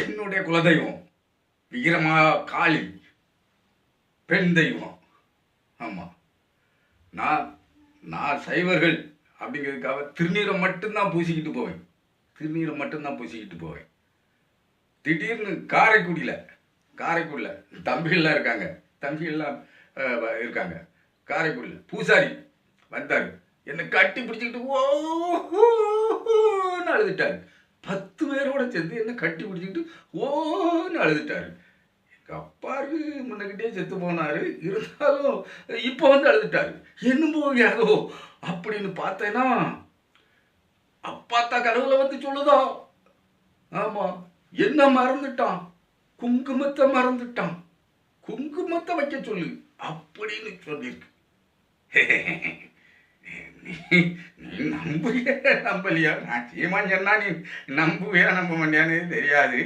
என்னுடைய குலதெய்வம் வீரமா காளி பெண் தெய்வம். ஆமாம் நான் நான் சைவர்கள் அப்படிங்கிறதுக்காக திருநீரை மட்டும்தான் பூசிக்கிட்டு போவேன். திருநீரை மட்டும்தான் பூசிக்கிட்டு போவேன். திடீர்னு காரைக்குடியில் காரைக்குடியில் தம்பிகள்லாம் இருக்காங்க. தம்பிகள்லாம் இருக்காங்க. காரைக்குடியில் பூசாரி வந்தார். என்னை கட்டி பிடிச்சிக்கிட்டு ஓன்னு அழுதுட்டாரு. பத்து பேரோட சேர்ந்து என்ன கட்டி பிடிச்சிக்கிட்டு ஓன்னு அழுதுட்டாரு. எங்கள் அப்பாரு முன்னக்கிட்டே செத்து போனார். இருந்தாலும் இப்போ வந்து அழுதுட்டாரு. என்னமோ யாரோ அப்படின்னு பார்த்தேன்னா அப்பாத்தா கடவுளை வந்து சொல்லுதா ஆமாம் என்ன மறந்துட்டான்? குங்குமத்தை மறந்துட்டான். குங்குமத்தை வைக்க சொல்லு அப்படின்னு சொல்லியிருக்கு நீ நீ நம்பலையா? நான் சீமான் சொன்னா நீ நம்புவியா? நம்ப மாட்டியான்னு தெரியாது